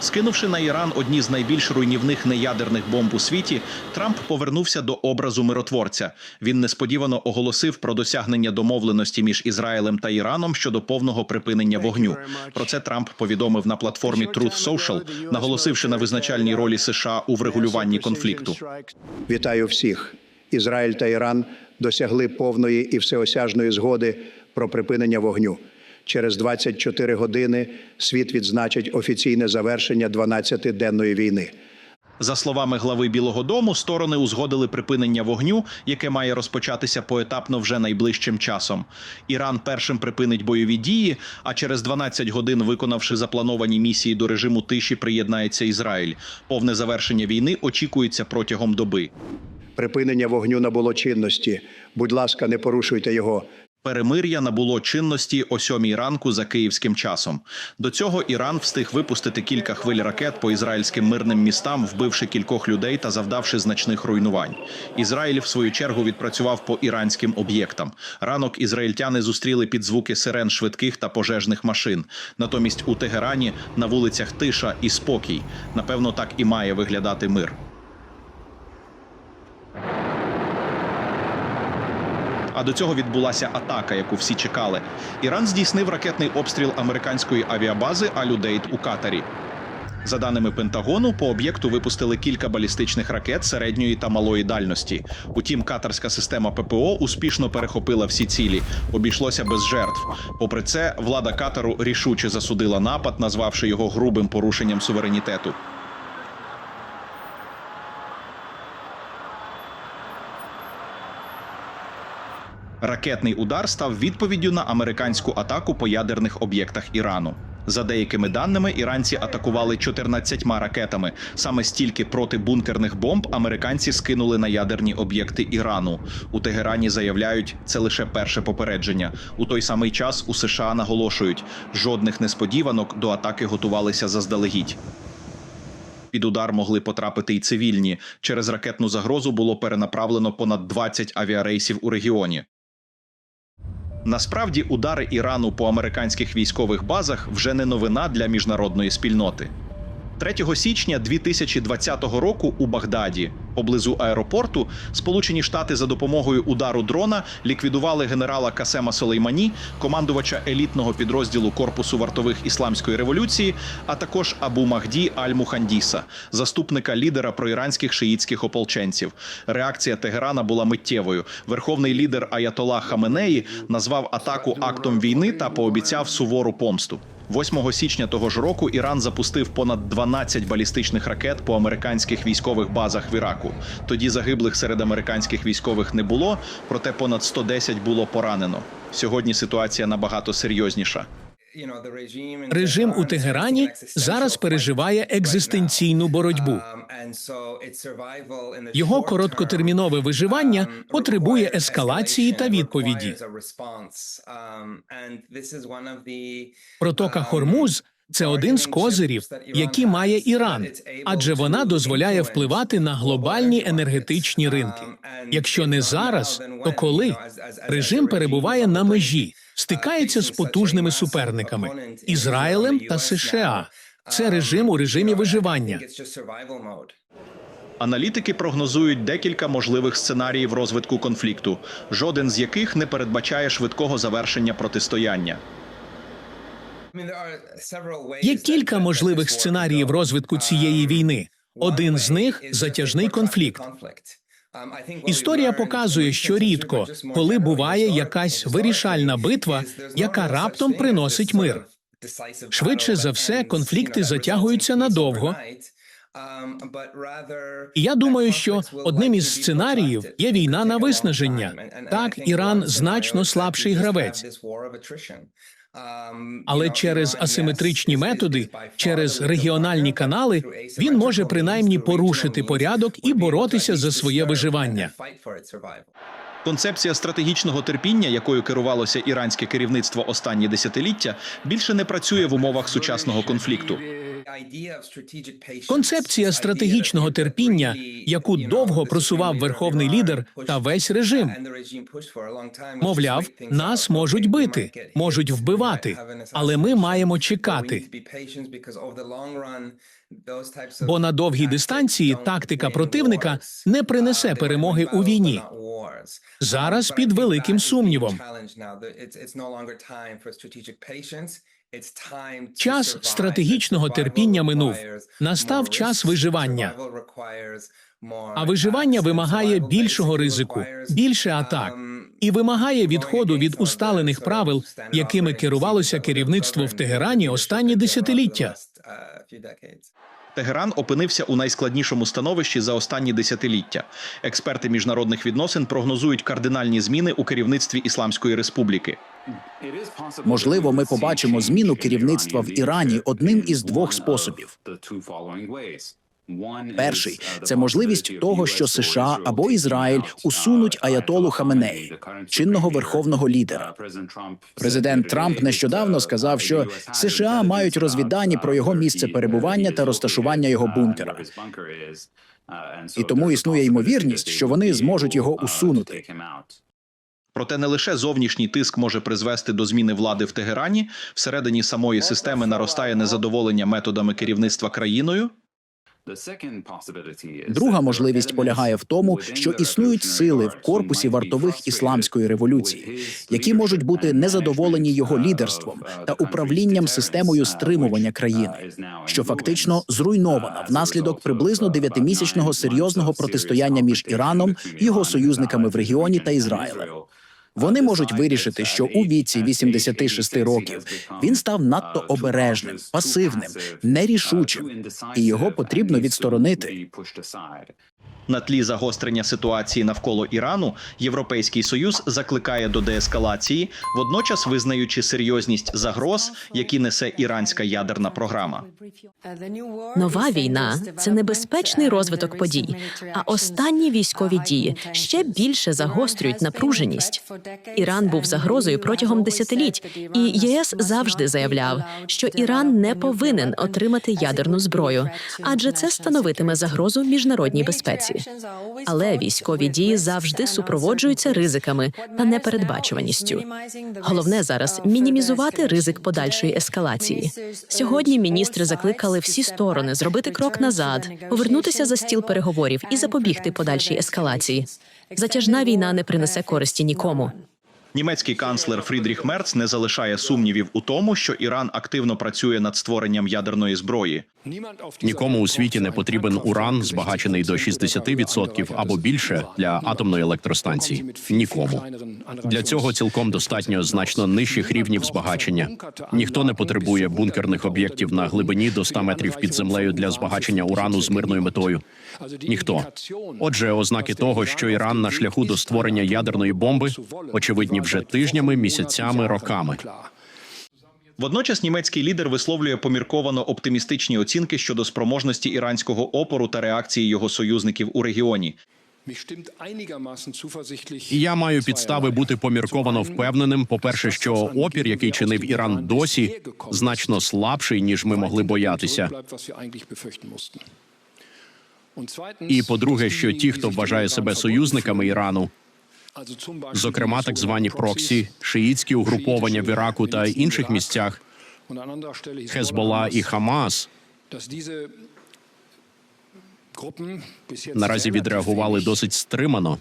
Скинувши на Іран одні з найбільш руйнівних неядерних бомб у світі, Трамп повернувся до образу миротворця. Він несподівано оголосив про досягнення домовленості між Ізраїлем та Іраном щодо повного припинення вогню. Про це Трамп повідомив на платформі Truth Social, наголосивши на визначальній ролі США у врегулюванні конфлікту. Вітаю всіх. Ізраїль та Іран досягли повної і всеосяжної згоди про припинення вогню. Через 24 години світ відзначить офіційне завершення 12-денної війни. За словами глави Білого Дому, сторони узгодили припинення вогню, яке має розпочатися поетапно вже найближчим часом. Іран першим припинить бойові дії, а через 12 годин, виконавши заплановані місії до режиму тиші, приєднається Ізраїль. Повне завершення війни очікується протягом доби. Припинення вогню набуло чинності. Будь ласка, не порушуйте його. Перемир'я набуло чинності о сьомій ранку за київським часом. До цього Іран встиг випустити кілька хвиль ракет по ізраїльським мирним містам, вбивши кількох людей та завдавши значних руйнувань. Ізраїль в свою чергу відпрацював по іранським об'єктам. Ранок ізраїльтяни зустріли під звуки сирен швидких та пожежних машин. Натомість у Тегерані на вулицях тиша і спокій. Напевно, так і має виглядати мир. А до цього відбулася атака, яку всі чекали. Іран здійснив ракетний обстріл американської авіабази Алюдейт у Катарі. За даними Пентагону, по об'єкту випустили кілька балістичних ракет середньої та малої дальності. Утім, катарська система ППО успішно перехопила всі цілі. Обійшлося без жертв. Попри це, влада Катару рішуче засудила напад, назвавши його грубим порушенням суверенітету. Ракетний удар став відповіддю на американську атаку по ядерних об'єктах Ірану. За деякими даними, іранці атакували 14 ракетами. Саме стільки протибункерних бомб американці скинули на ядерні об'єкти Ірану. У Тегерані заявляють, це лише перше попередження. У той самий час у США наголошують, жодних несподіванок до атаки готувалися заздалегідь. Під удар могли потрапити й цивільні. Через ракетну загрозу було перенаправлено понад 20 авіарейсів у регіоні. Насправді, удари Ірану по американських військових базах вже не новина для міжнародної спільноти. 3 січня 2020 року у Багдаді, поблизу аеропорту, Сполучені Штати за допомогою удару дрона ліквідували генерала Касема Солеймані, командувача елітного підрозділу корпусу вартових ісламської революції, а також Абу Махді Аль-Мухандіса, заступника лідера проіранських шиїтських ополченців. Реакція Тегерана була миттєвою. Верховний лідер Аятолах Хаменеї назвав атаку актом війни та пообіцяв сувору помсту. 8 січня того ж року Іран запустив понад 12 балістичних ракет по американських військових базах в Іраку. Тоді загиблих серед американських військових не було, проте понад 110 було поранено. Сьогодні ситуація набагато серйозніша. Режим у Тегерані зараз переживає екзистенційну боротьбу. Його короткотермінове виживання потребує ескалації та відповіді. Протока Хормуз це один з козирів, які має Іран, адже вона дозволяє впливати на глобальні енергетичні ринки. Якщо не зараз, то коли режим перебуває на межі, стикається з потужними суперниками Ізраїлем та США. Це режим у режимі виживання. Аналітики прогнозують декілька можливих сценаріїв розвитку конфлікту, жоден з яких не передбачає швидкого завершення протистояння. Є кілька можливих сценаріїв розвитку цієї війни. Один з них затяжний конфлікт. Історія показує, що рідко, коли буває якась вирішальна битва, яка раптом приносить мир. Швидше за все, конфлікти затягуються надовго. І я думаю, що одним із сценаріїв є війна на виснаження. Так, Іран значно слабший гравець. Але через асиметричні методи, через регіональні канали, він може принаймні порушити порядок і боротися за своє виживання. Концепція стратегічного терпіння, якою керувалося іранське керівництво останні десятиліття, більше не працює в умовах сучасного конфлікту. Концепція стратегічного терпіння, яку довго просував верховний лідер та весь режим. Мовляв, нас можуть бити, можуть вбивати, але ми маємо чекати. Бо на довгій дистанції тактика противника не принесе перемоги у війні. Зараз під великим сумнівом. Час стратегічного терпіння минув. Настав час виживання. А виживання вимагає більшого ризику, більше атак і вимагає відходу від усталених правил, якими керувалося керівництво в Тегерані останні десятиліття. Тегеран опинився у найскладнішому становищі за останні десятиліття. Експерти міжнародних відносин прогнозують кардинальні зміни у керівництві Ісламської Республіки. Можливо, ми побачимо зміну керівництва в Ірані одним із двох способів. Перший це можливість того, що США або Ізраїль усунуть аятолу Хаменеї, чинного верховного лідера. Президент Трамп нещодавно сказав, що США мають розвіддані про його місце перебування та розташування його бункера. І тому існує ймовірність, що вони зможуть його усунути. Проте не лише зовнішній тиск може призвести до зміни влади в Тегерані, всередині самої системи наростає незадоволення методами керівництва країною. Друга можливість полягає в тому, що існують сили в корпусі вартових ісламської революції, які можуть бути незадоволені його лідерством та управлінням системою стримування країни, що фактично зруйнована внаслідок приблизно дев'ятимісячного серйозного протистояння між Іраном, його союзниками в регіоні та Ізраїлем. Вони можуть вирішити, що у віці 86 років він став надто обережним, пасивним, нерішучим, і його потрібно відсторонити. На тлі загострення ситуації навколо Ірану Європейський союз закликає до деескалації, водночас визнаючи серйозність загроз, які несе іранська ядерна програма. Нова війна це небезпечний розвиток подій. А останні військові дії ще більше загострюють напруженість. Іран був загрозою протягом десятиліть, і ЄС завжди заявляв, що Іран не повинен отримати ядерну зброю, адже це становитиме загрозу міжнародній безпеці. Але військові дії завжди супроводжуються ризиками та непередбачуваністю. Головне зараз мінімізувати ризик подальшої ескалації. Сьогодні міністри закликали всі сторони зробити крок назад, повернутися за стіл переговорів і запобігти подальшій ескалації. Затяжна війна не принесе користі нікому. Німецький канцлер Фрідріх Мерц не залишає сумнівів у тому, що Іран активно працює над створенням ядерної зброї. Нікому у світі не потрібен уран, збагачений до 60% або більше для атомної електростанції. Нікому для цього цілком достатньо значно нижчих рівнів збагачення. Ніхто не потребує бункерних об'єктів на глибині до 100 метрів під землею для збагачення урану з мирною метою. Ніхто. Отже, ознаки того, що Іран на шляху до створення ядерної бомби, очевидні вже тижнями, місяцями, роками. Водночас німецький лідер висловлює помірковано оптимістичні оцінки щодо спроможності іранського опору та реакції його союзників у регіоні. Я маю підстави бути помірковано впевненим. По перше, що опір, який чинив Іран досі, значно слабший ніж ми могли боятися. І по-друге, що ті, хто вважає себе союзниками Ірану, зокрема так звані проксі, шиїцькі угруповання в Іраку та інших місцях, Хезбола і Хамас. Наразі відреагували досить стримано.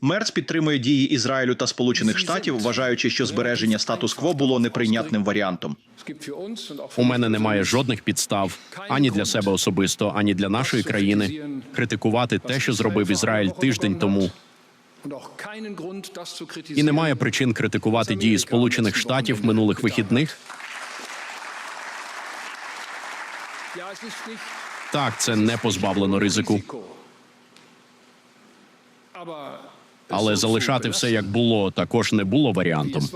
Мерц підтримує дії Ізраїлю та Сполучених Штатів, вважаючи, що збереження статус-кво було неприйнятним варіантом. У мене немає жодних підстав ані для себе особисто, ані для нашої країни критикувати те, що зробив Ізраїль тиждень тому. І немає причин критикувати дії Сполучених Штатів минулих вихідних. Так, це не позбавлено ризику, але залишати все як було також не було варіантом.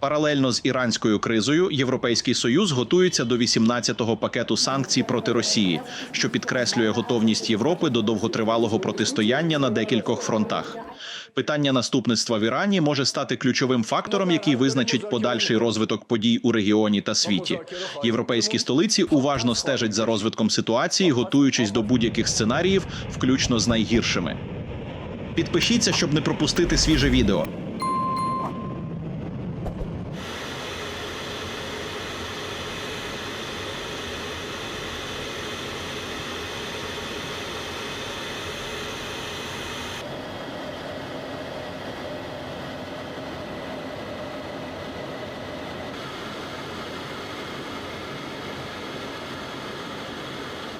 Паралельно з іранською кризою Європейський союз готується до 18-го пакету санкцій проти Росії, що підкреслює готовність Європи до довготривалого протистояння на декількох фронтах. Питання наступництва в Ірані може стати ключовим фактором, який визначить подальший розвиток подій у регіоні та світі. Європейські столиці уважно стежать за розвитком ситуації, готуючись до будь-яких сценаріїв, включно з найгіршими. Підпишіться, щоб не пропустити свіже відео.